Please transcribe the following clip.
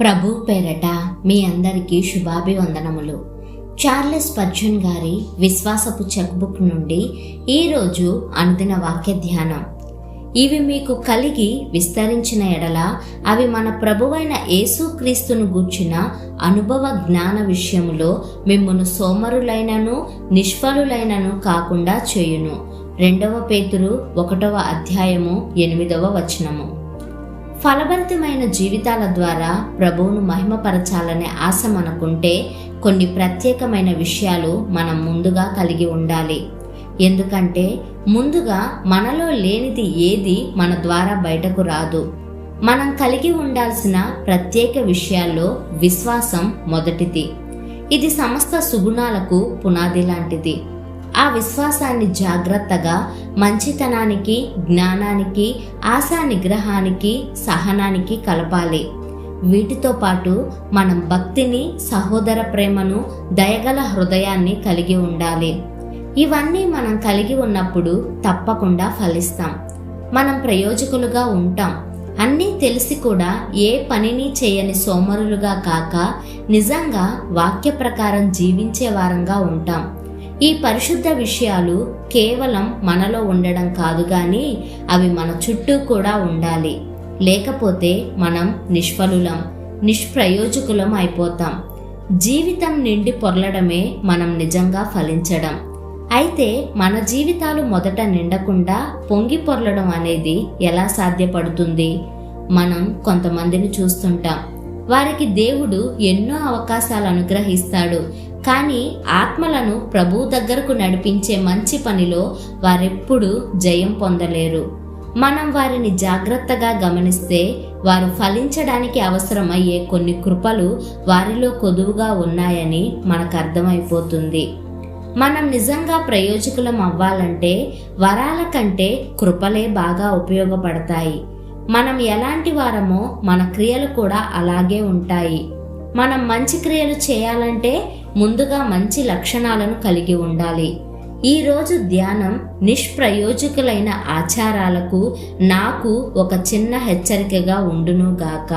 ప్రభు పేరట మీ అందరికీ శుభాభివందనములు. చార్లెస్ పర్జన్ గారి విశ్వాసపు చెక్బుక్ నుండి ఈరోజు అనుదిన వాక్య ధ్యానం. ఇవి మీకు కలిగి విస్తరించిన ఎడల అవి మన ప్రభువైన యేసుక్రీస్తును గూర్చిన అనుభవ జ్ఞాన విషయములో మిమ్మను సోమరులైనను నిష్ఫలులైనను కాకుండా చేయును. రెండవ పేతురు ఒకటవ అధ్యాయము ఎనిమిదవ వచనము. ఫలవంతమైన జీవితాల ద్వారా ప్రభువును మహిమపరచాలనే ఆశ మనకుంటే కొన్ని ప్రత్యేకమైన విషయాలు మనం ముందుగా కలిగి ఉండాలి. ఎందుకంటే ముందుగా మనలో లేనిది ఏది మన ద్వారా బయటకు రాదు. మనం కలిగి ఉండాల్సిన ప్రత్యేక విషయాల్లో విశ్వాసం మొదటిది. ఇది సమస్త సుగుణాలకు పునాది లాంటిది. ఆ విశ్వాసాన్ని జాగ్రత్తగా మంచితనానికి జ్ఞానానికి ఆశా నిగ్రహానికి సహనానికి కలపాలి. వీటితో పాటు మనం భక్తిని సహోదర ప్రేమను దయగల హృదయాన్ని కలిగి ఉండాలి. ఇవన్నీ మనం కలిగి ఉన్నప్పుడు తప్పకుండా ఫలిస్తాం. మనం ప్రయోజకులుగా ఉంటాం. అన్నీ తెలిసి కూడా ఏ పనిని చేయని సోమరులుగా కాక నిజంగా వాక్య ప్రకారం జీవించే వారంగా ఉంటాం. ఈ పరిశుద్ధ విషయాలు కేవలం మనలో ఉండడం కాదు కానీ అవి మన చుట్టూ కూడా ఉండాలి. లేకపోతే మనం నిష్ఫలులం నిష్ప్రయోజకులం అయిపోతాం. జీవితం నిండి పొరలడమే మనం నిజంగా ఫలించడం. అయితే మన జీవితాలు మొదట నిండకుండా పొంగి పొరలడం అనేది ఎలా సాధ్యపడుతుంది? మనం కొంతమందిని చూస్తుంటాం. వారికి దేవుడు ఎన్నో అవకాశాలు అనుగ్రహిస్తాడు. కానీ ఆత్మలను ప్రభు దగ్గరకు నడిపించే మంచి పనిలో వారెప్పుడూ జయం పొందలేరు. మనం వారిని జాగ్రత్తగా గమనిస్తే వారు ఫలించడానికి అవసరమయ్యే కొన్ని కృపలు వారిలో కొదువుగా ఉన్నాయని మనకు అర్థమైపోతుంది మనం నిజంగా ప్రయోజకులం అవ్వాలంటే వరాల కంటే కృపలే బాగా ఉపయోగపడతాయి. మనం ఎలాంటి వారమో మన క్రియలు కూడా అలాగే ఉంటాయి. మనం మంచి క్రియలు చేయాలంటే ముందుగా మంచి లక్షణాలను కలిగి ఉండాలి. ఈరోజు ధ్యానం నిష్ప్రయోజకులైన ఆచారాలకు నాకు ఒక చిన్న హెచ్చరికగా ఉండునుగాక